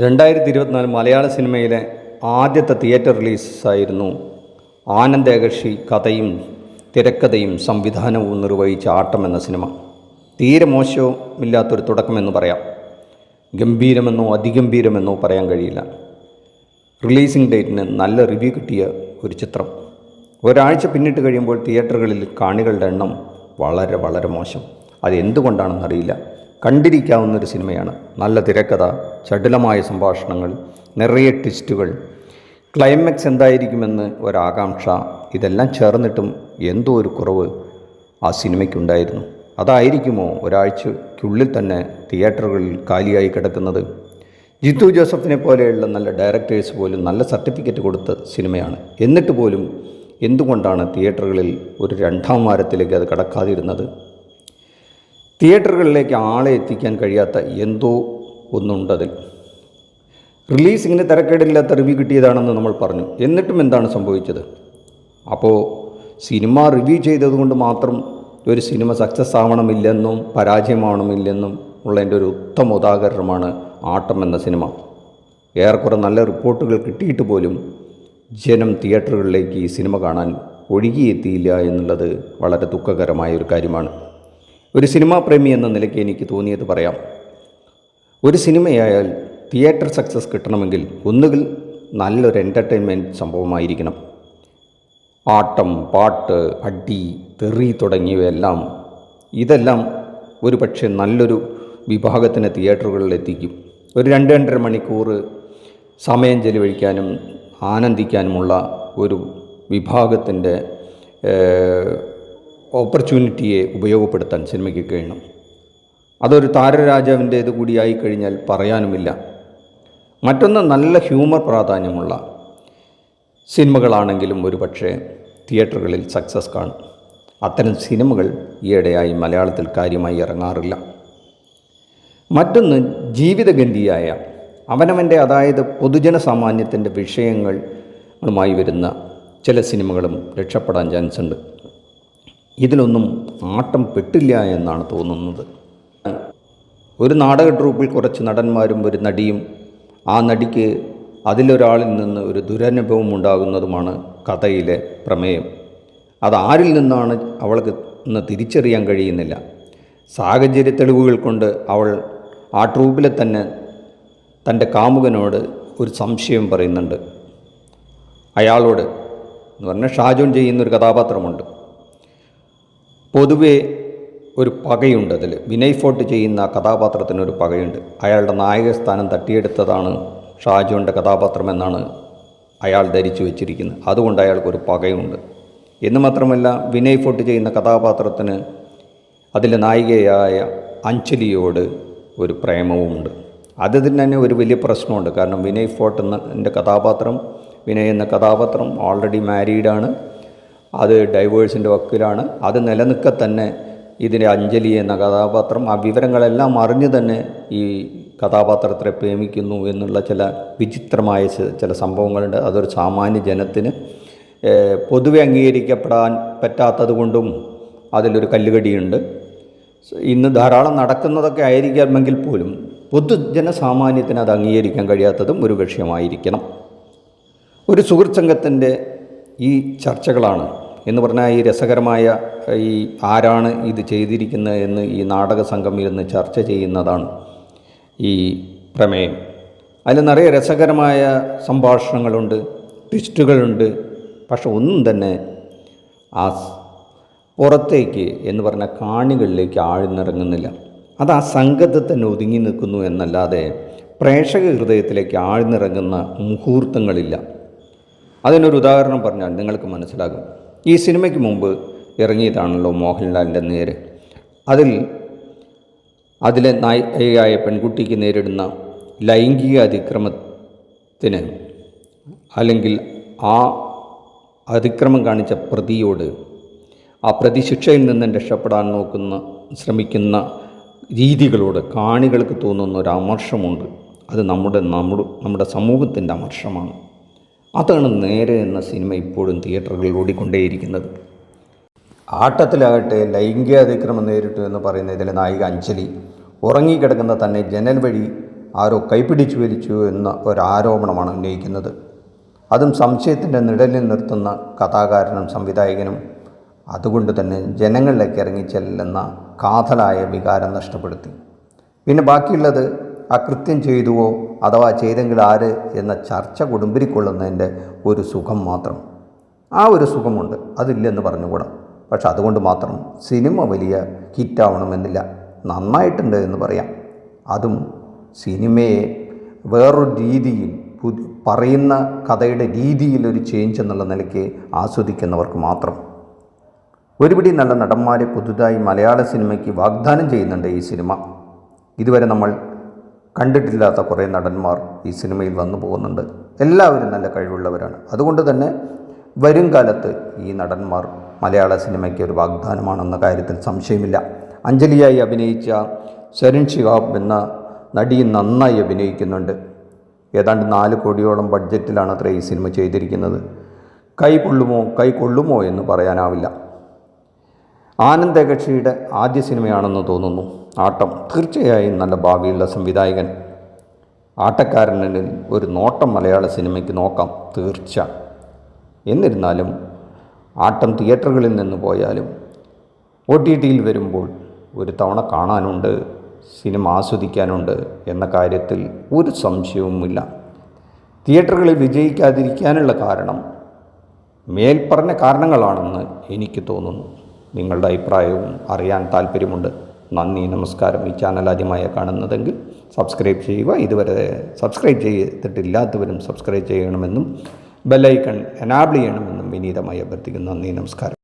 രണ്ടായിരത്തി ഇരുപത്തിനാല് മലയാള സിനിമയിലെ ആദ്യത്തെ തിയേറ്റർ റിലീസായിരുന്നു. ആനന്ദേകർഷി കഥയും തിരക്കഥയും സംവിധാനവും നിർവഹിച്ച ആട്ടം എന്ന സിനിമ. തീരെ മോശമില്ലാത്തൊരു തുടക്കമെന്ന് പറയാം. ഗംഭീരമെന്നോ അതിഗംഭീരമെന്നോ പറയാൻ കഴിയില്ല. റിലീസിംഗ് ഡേറ്റിന് നല്ല റിവ്യൂ കിട്ടിയ ഒരു ചിത്രം. ഒരാഴ്ച പിന്നിട്ട് കഴിയുമ്പോൾ തിയേറ്ററുകളിൽ കാണികളുടെ എണ്ണം വളരെ വളരെ മോശം. അത് എന്തുകൊണ്ടാണെന്നറിയില്ല കണ്ടിരിക്കാവുന്ന ഒരു സിനിമയാണ്. നല്ല തിരക്കഥ ചടുലമായ സംഭാഷണങ്ങൾ നിറയെ ട്വിസ്റ്റുകൾ. ക്ലൈമാക്സ് എന്തായിരിക്കുമെന്ന് ഒരാകാംക്ഷ. ഇതെല്ലാം ചേർന്നിട്ടും എന്തോ ഒരു കുറവ് ആ സിനിമയ്ക്കുണ്ടായിരുന്നു. അതായിരിക്കുമോ ഒരാഴ്ചയ്ക്കുള്ളിൽ തന്നെ തിയേറ്ററുകളിൽ കാലിയായി കിടക്കുന്നത്? ജിത്തു ജോസഫിനെ പോലെയുള്ള നല്ല ഡയറക്ടേഴ്സ് പോലും നല്ല സർട്ടിഫിക്കറ്റ് കൊടുത്ത സിനിമയാണ്. എന്നിട്ട് പോലും എന്തുകൊണ്ടാണ് തിയേറ്ററുകളിൽ ഒരു രണ്ടാം വാരത്തിലേക്ക് അത് കടക്കാതിരുന്നത്? തിയേറ്ററുകളിലേക്ക് ആളെ എത്തിക്കാൻ കഴിയാത്ത എന്തോ ഒന്നുണ്ടതിൽ. റിലീസിങ്ങിന് തിരക്കേടില്ലാത്ത റിവ്യൂ കിട്ടിയതാണെന്ന് നമ്മൾ പറഞ്ഞു. എന്നിട്ടും എന്താണ് സംഭവിച്ചത്? അപ്പോൾ സിനിമ റിവ്യൂ ചെയ്തതുകൊണ്ട് മാത്രം ഒരു സിനിമ സക്സസ് ആവണമില്ലെന്നും പരാജയമാവണമില്ലെന്നും ഉള്ളതിന്റെ ഒരു ഉത്തമ ഉദാഹരണമാണ് ആട്ടം എന്ന സിനിമ. ഏറെക്കുറെ നല്ല റിപ്പോർട്ടുകൾ കിട്ടിയിട്ട് പോലും ജനം തിയേറ്ററുകളിലേക്ക് ഈ സിനിമ കാണാൻ ഒഴുകിയെത്തിയില്ല എന്നുള്ളത് വളരെ ദുഃഖകരമായ ഒരു കാര്യമാണ്. ഒരു സിനിമാ പ്രേമി എന്ന നിലയ്ക്ക് എനിക്ക് തോന്നിയത് പറയാം. ഒരു സിനിമയായാൽ തിയേറ്റർ സക്സസ് കിട്ടണമെങ്കിൽ ഒന്നുകിൽ നല്ലൊരു എന്റർടൈൻമെന്റ് സംഭവമായിരിക്കണം. ആട്ടം പാട്ട് അടി തെറി തുടങ്ങിയവയെല്ലാം ഇതെല്ലാം ഒരു പക്ഷേ നല്ലൊരു വിഭാഗത്തിന് തിയേറ്ററുകളിൽ എത്തിക്കും. ഒരു രണ്ട് രണ്ടര മണിക്കൂർ സമയം ചെലവഴിക്കാനും ആനന്ദിക്കാനുമുള്ള ഒരു വിഭാഗത്തിന്റെ ഓപ്പർച്യൂണിറ്റിയെ ഉപയോഗപ്പെടുത്താൻ സിനിമയ്ക്ക് കഴിയണം. അതൊരു താരരാജാവിന്റേത് കൂടിയായി കഴിഞ്ഞാൽ പറയാനുമില്ല. മറ്റൊന്ന് നല്ല ഹ്യൂമർ പ്രാധാന്യമുള്ള സിനിമകളാണെങ്കിലും ഒരു പക്ഷേ തിയേറ്ററുകളിൽ സക്സസ് കാണും. അത്തരം സിനിമകൾ ഈയിടെയായി മലയാളത്തിൽ കാര്യമായി ഇറങ്ങാറില്ല. മറ്റൊന്ന് ജീവിതഗന്ധിയായ അവനവന്റെ അതായത് പൊതുജന സാമാന്യത്തിന്റെ വിഷയങ്ങളുമായി വരുന്ന ചില സിനിമകളും രക്ഷപ്പെടാൻ ചാൻസ് ഉണ്ട് ഇതിലൊന്നും ആട്ടം പെട്ടില്ല എന്നാണ് തോന്നുന്നത്. ഒരു നാടക ട്രൂപ്പിൽ കുറച്ച് നടന്മാരും ഒരു നടിയും ആ നടിക്ക് അതിലൊരാളിൽ നിന്ന് ഒരു ദുരനുഭവം ഉണ്ടാകുന്നതുമാണ് കഥയിലെ പ്രമേയം. അത് ആരിൽ നിന്നാണ് അവൾക്ക് ഇന്ന് തിരിച്ചറിയാൻ കഴിയുന്നില്ല. സാഹചര്യ തെളിവുകൾ കൊണ്ട് അവൾ ആ ട്രൂപ്പിലെ തന്നെ തന്റെ കാമുകനോട് ഒരു സംശയം പറയുന്നുണ്ട്. അയാളോട് എന്ന് പറഞ്ഞാൽ ഷാജോൻ ചെയ്യുന്നൊരു കഥാപാത്രമുണ്ട്. പൊതുവേ ഒരു പകയുണ്ട് അതിൽ വിനയ് ഫോർട്ട് ചെയ്യുന്ന കഥാപാത്രത്തിന് ഒരു പകയുണ്ട്. അയാളുടെ നായക സ്ഥാനം തട്ടിയെടുത്തതാണ് ഷാജുവിന്റെ കഥാപാത്രമെന്നാണ് അയാൾ ധരിച്ചു വെച്ചിരിക്കുന്നത്. അതുകൊണ്ട് അയാൾക്കൊരു പകയുണ്ട്. എന്ന് മാത്രമല്ല വിനയ് ഫോർട്ട് ചെയ്യുന്ന കഥാപാത്രത്തിന് അതിലെ നായികയായ അഞ്ജലിയോട് ഒരു പ്രേമവുമുണ്ട്. അതിന് തന്നെ ഒരു വലിയ പ്രശ്നമുണ്ട്. കാരണം വിനയ് ഫോർട്ട് എന്ന കഥാപാത്രം വിനയ് എന്ന കഥാപാത്രം ഓൾറെഡി മാരീഡാണ് അത് ഡൈവേഴ്സിന്റെ വക്കിലാണ്. അത് നിലനിൽക്കെ തന്നെ ഇതിന്റെ അഞ്ജലി എന്ന കഥാപാത്രം ആ വിവരങ്ങളെല്ലാം അറിഞ്ഞു തന്നെ ഈ കഥാപാത്രത്തെ പ്രേമിക്കുന്നു എന്നുള്ള ചില വിചിത്രമായ ചില സംഭവങ്ങളുണ്ട്. അതൊരു സാമാന്യ ജനത്തിന് പൊതുവെ അംഗീകരിക്കപ്പെടാൻ പറ്റാത്തത് കൊണ്ടും അതിലൊരു കല്ലുകടിയുണ്ട്. ഇന്ന് ധാരാളം നടക്കുന്നതൊക്കെ ആയിരിക്കാമെങ്കിൽ പോലും പൊതുജനസാമാന്യത്തിന് അത് അംഗീകരിക്കാൻ കഴിയാത്തതും ഒരു വിഷയമായിരിക്കണം. ഒരു സുഹൃത്ത് സംഘത്തിന്റെ ഈ ചർച്ചകളാണ്. എന്ന് പറഞ്ഞാൽ ഈ രസകരമായ ഈ ആരാണ് ഇത് ചെയ്തിരിക്കുന്നത് എന്ന് ഈ നാടക സംഘം ഇരുന്ന് ചർച്ച ചെയ്യുന്നതാണ് ഈ പ്രമേയം. അതിൽ നിറയെ രസകരമായ സംഭാഷണങ്ങളുണ്ട് ട്വിസ്റ്റുകളുണ്ട്. പക്ഷെ ഒന്നും തന്നെ ആ പുറത്തേക്ക് എന്ന് പറഞ്ഞ കാണികളിലേക്ക് ആഴ്ന്നിറങ്ങുന്നില്ല. അത് ആ സംഘത്തിൽ തന്നെ ഒതുങ്ങി നിൽക്കുന്നു എന്നല്ലാതെ പ്രേക്ഷക ഹൃദയത്തിലേക്ക് ആഴ്ന്നിറങ്ങുന്ന മുഹൂർത്തങ്ങളില്ല. അതിനൊരു ഉദാഹരണം പറഞ്ഞാൽ നിങ്ങൾക്ക് മനസ്സിലാകും. ഈ സിനിമയ്ക്ക് മുമ്പ് ഇറങ്ങിയതാണല്ലോ മോഹൻലാലിന്റെ നേര്. അതിൽ അതിലെ നായികയായ പെൺകുട്ടിക്ക് നേരിടുന്ന ലൈംഗിക അതിക്രമത്തിന് അല്ലെങ്കിൽ ആ അതിക്രമം കാണിച്ച പ്രതിയോട് ആ പ്രതി ശിക്ഷയിൽ നിന്നും രക്ഷപ്പെടാൻ നോക്കുന്ന ശ്രമിക്കുന്ന രീതികളോട് കാണികൾക്ക് തോന്നുന്ന ഒരു അമർഷമുണ്ട്. അത് നമ്മുടെ നമ്മുടെ നമ്മുടെ സമൂഹത്തിന്റെ അമർഷമാണ്. അതാണ് നേരെ എന്ന സിനിമ ഇപ്പോഴും തിയേറ്ററുകളിൽ ഓടിക്കൊണ്ടേയിരിക്കുന്നത്. ആട്ടത്തിലാകട്ടെ ലൈംഗിക അതിക്രമം നേരിട്ടു എന്ന് പറയുന്ന ഇതിലെ നായിക അഞ്ജലി ഉറങ്ങിക്കിടക്കുന്ന തന്നെ ജനൽ വഴി ആരോ കൈപിടിച്ചു വലിച്ചു എന്ന ഒരാരോപണമാണ് ഉന്നയിക്കുന്നത്. അതും സംശയത്തിന്റെ നിഴലിൽ നിർത്തുന്ന കഥാകാരനും സംവിധായകനും. അതുകൊണ്ട് തന്നെ ജനങ്ങളിലേക്ക് ഇറങ്ങിച്ചെല്ലുന്ന കാതലായ വികാരം നഷ്ടപ്പെടുത്തി. പിന്നെ ബാക്കിയുള്ളത് ആ കൃത്യം ചെയ്തുവോ അഥവാ ചെയ്തെങ്കിൽ ആര് എന്ന ചർച്ച കൊടുമ്പിരിക്കൊള്ളുന്നതിന്റെ ഒരു സുഖം മാത്രം. ആ ഒരു സുഖമുണ്ട്. അതില്ലെന്ന് പറഞ്ഞുകൂടാ. പക്ഷെ അതുകൊണ്ട് മാത്രം സിനിമ വലിയ ഹിറ്റാവണമെന്നില്ല. നന്നായിട്ടുണ്ട് എന്ന് പറയാം. അതും സിനിമയെ വേറൊരു രീതിയിൽ പറയുന്ന കഥയുടെ രീതിയിൽ ഒരു ചേഞ്ച് എന്നുള്ള നിലയ്ക്ക് ആസ്വദിക്കുന്നവർക്ക് മാത്രം. ഒരുപിടി നല്ല നടന്മാരെ പുതുതായി മലയാള സിനിമയ്ക്ക് വാഗ്ദാനം ചെയ്യുന്നുണ്ട് ഈ സിനിമ. ഇതുവരെ നമ്മൾ കണ്ടിട്ടില്ലാത്ത കുറേ നടന്മാർ ഈ സിനിമയിൽ വന്നു പോകുന്നുണ്ട്. എല്ലാവരും നല്ല കഴിവുള്ളവരാണ്. അതുകൊണ്ട് തന്നെ വരും കാലത്ത് ഈ നടന്മാർ മലയാള സിനിമയ്ക്ക് ഒരു വാഗ്ദാനമാണെന്ന കാര്യത്തിൽ സംശയമില്ല. അഞ്ജലിയായി അഭിനയിച്ച ശരൺ ശിഹാബ് എന്ന നടി നന്നായി അഭിനയിക്കുന്നുണ്ട്. ഏതാണ്ട് നാല് കോടിയോളം ബഡ്ജറ്റിലാണ് അത്ര ഈ സിനിമ ചെയ്തിരിക്കുന്നത്. കൈ കൊള്ളുമോ കൈ കൊള്ളുമോ എന്ന് പറയാനാവില്ല. ആനന്ദകക്ഷിയുടെ ആദ്യ സിനിമയാണെന്ന് തോന്നുന്നു. ആട്ടം തീർച്ചയായും നല്ല ഭാവിയുള്ള സംവിധായകൻ. ആട്ടക്കാരനിൽ ഒരു നോട്ടം മലയാള സിനിമയ്ക്ക് നോക്കാം തീർച്ച. എന്നിരുന്നാലും ആട്ടം തിയേറ്ററുകളിൽ നിന്ന് പോയാലും ഒ ടി ടിയിൽ വരുമ്പോൾ ഒരു തവണ കാണാനുണ്ട് സിനിമ ആസ്വദിക്കാനുണ്ട് എന്ന കാര്യത്തിൽ ഒരു സംശയവുമില്ല. തിയേറ്ററുകളിൽ വിജയിക്കാതിരിക്കാനുള്ള കാരണം മേൽപ്പറഞ്ഞ കാരണങ്ങളാണെന്ന് എനിക്ക് തോന്നുന്നു. നിങ്ങളുടെ അഭിപ്രായവും അറിയാൻ താല്പര്യമുണ്ട് നന്ദി നമസ്കാരം ഈ ചാനൽ ആദ്യമായി കാണുന്നതെങ്കിൽ സബ്സ്ക്രൈബ് ചെയ്യുക. ഇതുവരെ സബ്സ്ക്രൈബ് ചെയ്തിട്ടില്ലാത്തവരും സബ്സ്ക്രൈബ് ചെയ്യണമെന്നും ബെല്ലൈക്കൺ എനാബിൾ ചെയ്യണമെന്നും വിനീതമായി അഭ്യർത്ഥിക്കുന്നു. നന്ദി നമസ്കാരം.